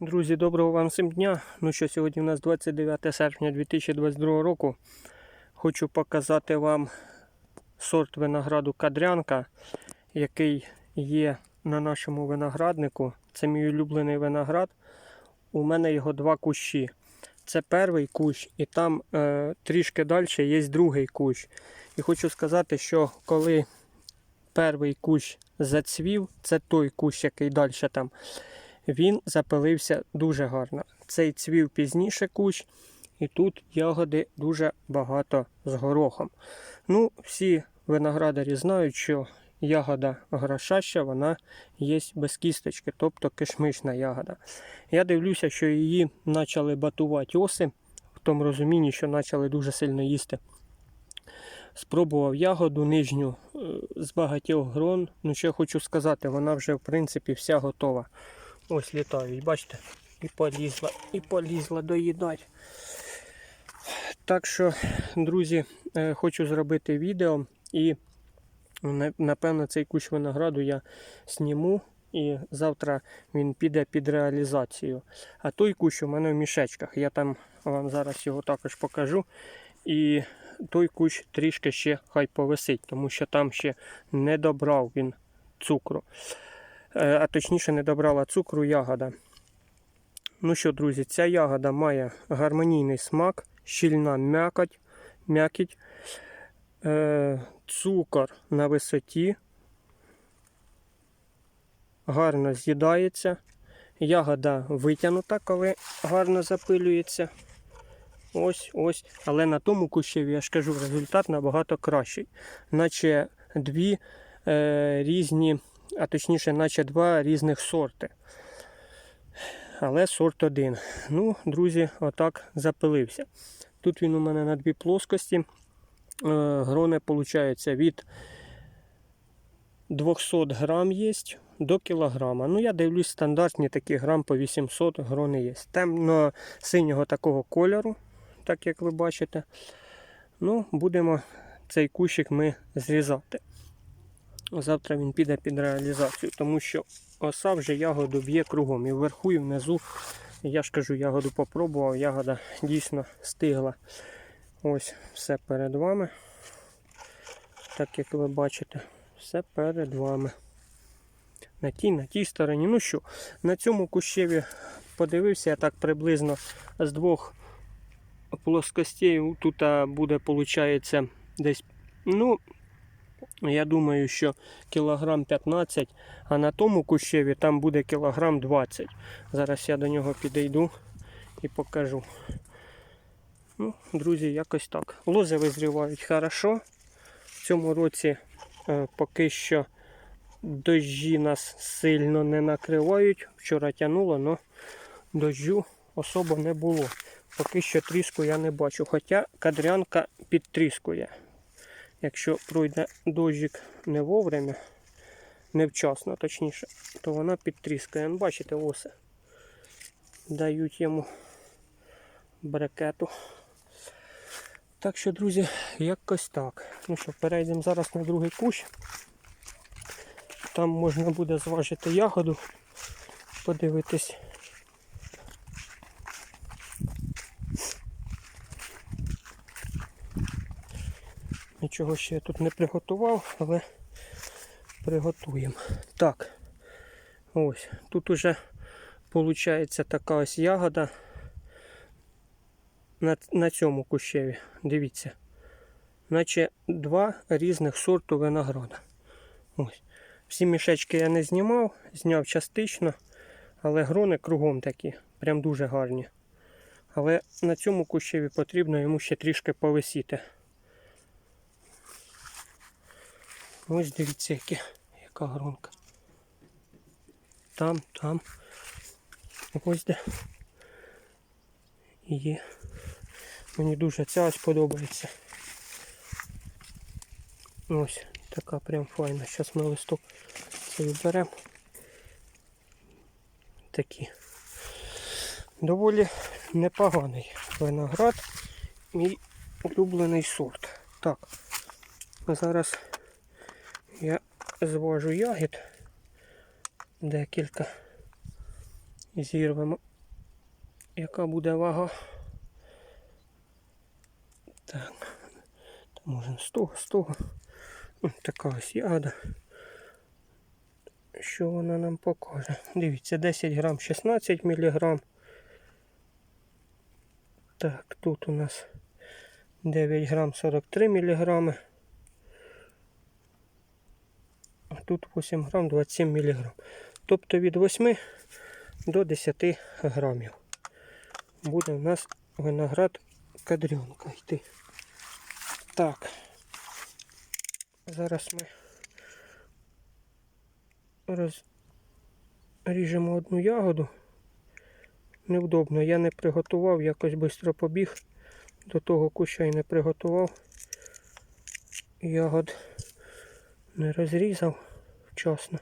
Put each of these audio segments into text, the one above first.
Друзі, доброго вам всім дня. Ну що, сьогодні у нас 29 серпня 2022 року. Хочу показати вам сорт винограду кадрянка, який є на нашому винограднику. Це мій улюблений виноград. У мене його два кущі. Це перший кущ, і там е, трішки далі є другий кущ. І хочу сказати, що коли перший кущ зацвів, це той кущ, який далі там він запилився дуже гарно. Цей цвів пізніше кущ, і тут ягоди дуже багато з горохом. Ну, всі виноградарі знають, що ягода грошаща, вона є без кісточки, тобто кишмишна ягода. Я дивлюся, що її почали батувати оси, в тому розумінні, що почали дуже сильно їсти. Спробував ягоду нижню е, з багатьох грон. Ну, що я хочу сказати, вона вже в принципі вся готова. Ось літають, бачите? І полізла, і полізла доїдати. Так що, друзі, е, хочу зробити відео і напевно цей кущ винограду я зніму і завтра він піде під реалізацію. А той кущ у мене в мішечках. Я там вам зараз його також покажу. І той кущ трішки ще хай повисить, тому що там ще не добрав він цукру. Е, а точніше не добрала цукру ягода. Ну що, друзі, ця ягода має гармонійний смак, щільна м'якоть, м'якіть, е, цукор на висоті, гарно з'їдається. Ягода витягнута, коли гарно запилюється. Ось, ось. Але на тому кущеві, я ж кажу, результат набагато кращий. Наче дві е, різні а точніше, наче два різних сорти. Але сорт один. Ну, друзі, отак запилився. Тут він у мене на дві плоскості. Е, Грони, виходить, від 200 грам є до кілограма. Ну, я дивлюсь, стандартні такі грам по 800 грони є. Темно синього такого кольору, так як ви бачите. Ну, будемо цей кущик ми зрізати. Завтра він піде під реалізацію, тому що оса вже ягоду б'є кругом. І вверху, і внизу. Я ж кажу, ягоду попробував, ягода дійсно стигла. Ось все перед вами. Так як ви бачите, все перед вами. На тій, на тій стороні. Ну що, на цьому кущеві подивився, я так приблизно з двох плоскостей. Тут буде, виходить, десь. ну, я думаю, що кілограм 15, а на тому кущеві там буде кілограм 20. Зараз я до нього підійду і покажу. Ну, Друзі, якось так. Лози визрівають хорошо. В цьому році е, поки що дощі нас сильно не накривають. Вчора тянуло, але дощу особо не було. Поки що тріску я не бачу. Хоча кадрянка підтріскує. Якщо пройде дощик не вовремя, невчасно точніше, то вона підтріскає. Бачите, оси дають йому брекету. Так що, друзі, якось так. Ну що, перейдемо зараз на другий кущ. Там можна буде зважити ягоду, подивитись. Нічого ще я тут не приготував, але приготуємо. Так, ось, тут уже виходить така ось ягода на, на цьому кущеві. Дивіться. Наче два різних сорту винограда. Ось. Всі мішечки я не знімав, зняв частично, але грони кругом такі, прям дуже гарні. Але на цьому кущеві потрібно йому ще трішки повисіти. Ось дивіться, яке, яка гронка. Там, там. Ось де. Є. Мені дуже ця ось подобається. Ось така прям файна. Зараз ми листок цей вберемо. Такі. Доволі непоганий виноград. Мій улюблений сорт. Так. Зараз я зважу ягід декілька зірвемо, яка буде вага. Так. Там можна з того, з того. Ось така ось ягода. Що вона нам покаже? Дивіться, 10 грам 16 міліграм. Так, тут у нас 9 грам 43 міліграми. А тут 8 грам 27 міліграм. Тобто від 8 до 10 грамів. Буде у нас виноград кадрюнка йти. Так. Зараз ми розріжемо одну ягоду. Невдобно, я не приготував, якось швидко побіг. До того куща і не приготував. Ягод не розрізав вчасно.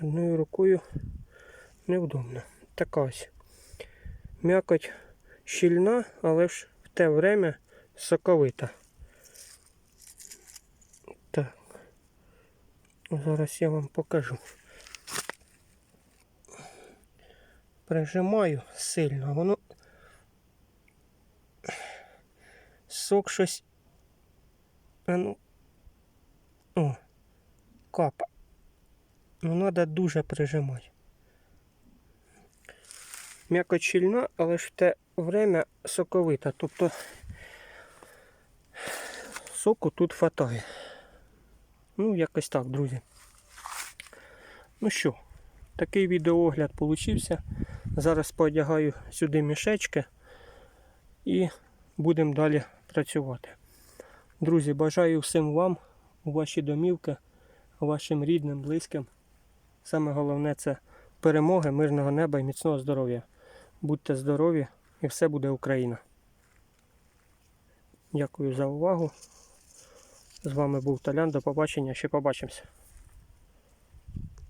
Одною рукою невдобно. Така ось. М'якоть щільна, але ж в те время соковита. Так. Зараз я вам покажу. Прижимаю сильно, воно сок щось. А ну. О, капа. Ну, треба дуже прижимати. М'яко щільна, але ж в те время соковита. Тобто соку тут хватає. Ну, якось так, друзі. Ну що, такий відеоогляд получився. Зараз поодягаю сюди мішечки і будемо далі працювати. Друзі, бажаю всім вам у ваші домівки, вашим рідним, близьким. Саме головне це перемоги, мирного неба і міцного здоров'я. Будьте здорові і все буде Україна. Дякую за увагу. З вами був Толян. До побачення. Ще побачимося.